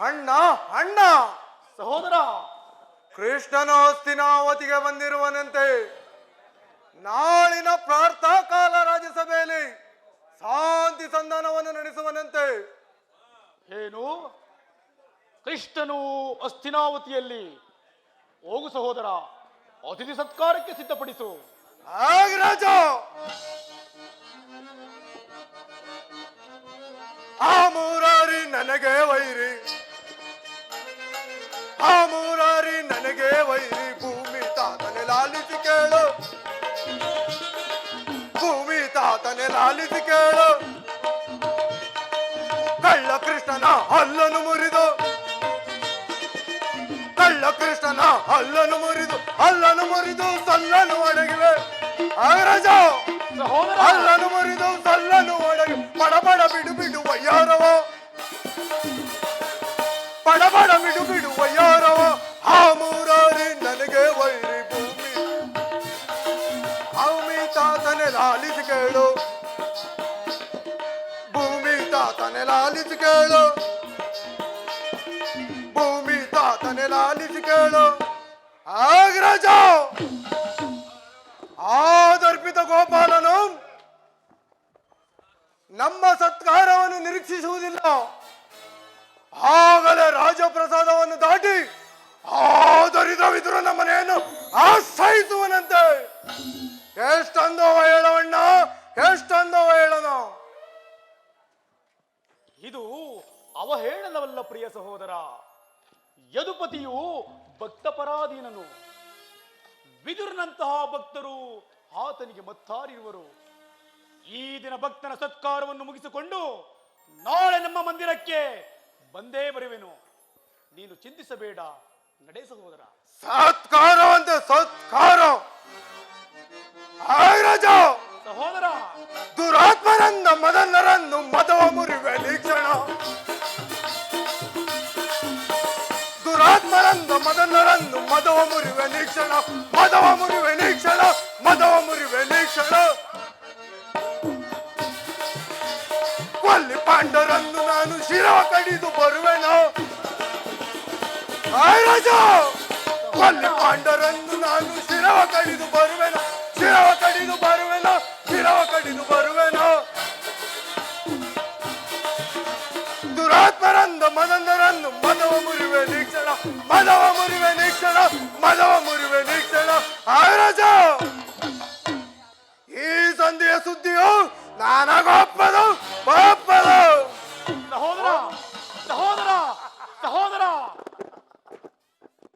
ಅಣ್ಣ ಅಣ್ಣ. ಸಹೋದರ. ಕೃಷ್ಣನ ಹಸ್ತಿನಾವತಿಗೆ ಬಂದಿರುವನಂತೆ. ನಾಳಿನ ಪ್ರಾರ್ಥನಾ ಕಾಲ ರಾಜ್ಯಸಭೆಯಲ್ಲಿ ಶಾಂತಿ ಸಂಧಾನವನ್ನು ನಡೆಸುವನಂತೆ. ಏನು? ಕೃಷ್ಣನು ಅಸ್ಥಿನಾವತಿಯಲ್ಲಿ. ಹೋಗು ಸಹೋದರ ಅತಿಥಿ ಸತ್ಕಾರಕ್ಕೆ ಸಿದ್ಧಪಡಿಸು. ಆಗ ರಾಜ. ಆ ಮೂರಾರಿ ನನಗೆ ವೈರಿ. ಲಾಲಿಸಿ ಕೇಳು. ಕಳ್ಳ ಕೃಷ್ಣನ ಹಲ್ಲನ್ನು ಮುರಿದು. ಕಳ್ಳ ಕೃಷ್ಣನ ಹಲ್ಲನ್ನು ಮುರಿದು ಹಲ್ಲನ್ನು ಮುರಿದು ಸಲ್ಲನ್ನು ಒಡಗಿವೆ. ಆಗರಾಜ ಹಲ್ಲನ್ನು ಮುರಿದು ಸಲ್ಲನ್ನು ಒಡಗಿ. ಪಡಬಡ ಬಿಡು ಬಿಡು ವಯ್ಯಾರವ. ಪಡಬಡ ಬಿಡು ಬಿಡು ವಯ್ಯಾರವ. ಆ ಮೂರಾರಿ ನನಗೆ ವೈರಿ ಭೂಮಿ. ಅವಮಿ ತಾತನೆ ಲಾಲಿಸಿ ಕೇಳು. ತಾತನೆ ಲಾಲಿಸಿ ಕೇಳು. ಭೂಮಿ ತಾತನೆ ಲಾಲಿಸಿ ಕೇಳು. ಆಗ್ರಜ! ಆದರ್ಪಿತ ಗೋಪಾಲನು ನಮ್ಮ ಸತ್ಕಾರವನ್ನು ನಿರೀಕ್ಷಿಸುವುದಿಲ್ಲ. ಆಗಲೇ ರಾಜಪ್ರಸಾದವನ್ನು ದಾಟಿ ಆದರಿದ ವಿದುರ ಮನೆಯನ್ನು ಆಶ್ರಯಿಸುವನಂತೆ. ಎಷ್ಟೊಂದವ ಇದು ಅವಹೇಳನವಲ್ಲ ಪ್ರಿಯ ಸಹೋದರ. ಯದುಪತಿಯು ಭಕ್ತಪರಾಧೀನನು. ವಿದುರನಂತಹ ಭಕ್ತರು ಆತನಿಗೆ ಮತ್ತಾರಿರುವರು. ಈ ದಿನ ಭಕ್ತನ ಸತ್ಕಾರವನ್ನು ಮುಗಿಸಿಕೊಂಡು ನಾಳೆ ನಮ್ಮ ಮಂದಿರಕ್ಕೆ ಬಂದೇ ಬರುವೆನು. ನೀನು ಚಿಂತಿಸಬೇಡ ನಡೆ ಸಹೋದರ. ಅಂತ ಸತ್ಕಾರ. ಸಹೋದರ. ದುರಾತ್ಮರನ್ನ ಮದನರನ್ನು ಮದವ ದುರಾತ್ಮರಂದ ಮದನರನ್ನು ಮದವ ಮುರಿವೆ ನೀಕ್ಷಣ ಮದವ ಮುರಿವೆ ನೀಕ್ಷಣ ಮದವ ಮುರಿವೆ ನೀಕ್ಷಣ ಕೊಲ್ಲಿ ಪಾಂಡರನ್ನು ನಾನು ಶಿರವ ಕಡಿದು ಬರುವೆನೋ ಆಯ್ ರಾಜ ಕೊಲ್ಲಿ ಪಾಂಡರನ್ನು ನಾನು ಶಿರವ ಕಡಿದು ಬರುವೆನ ಶಿರವ ಕಡಿದು ಬರುವೆನ ಸುದ್ದಿಯು ನಾನಾಗೊಪ್ಪದು ಪಾಪ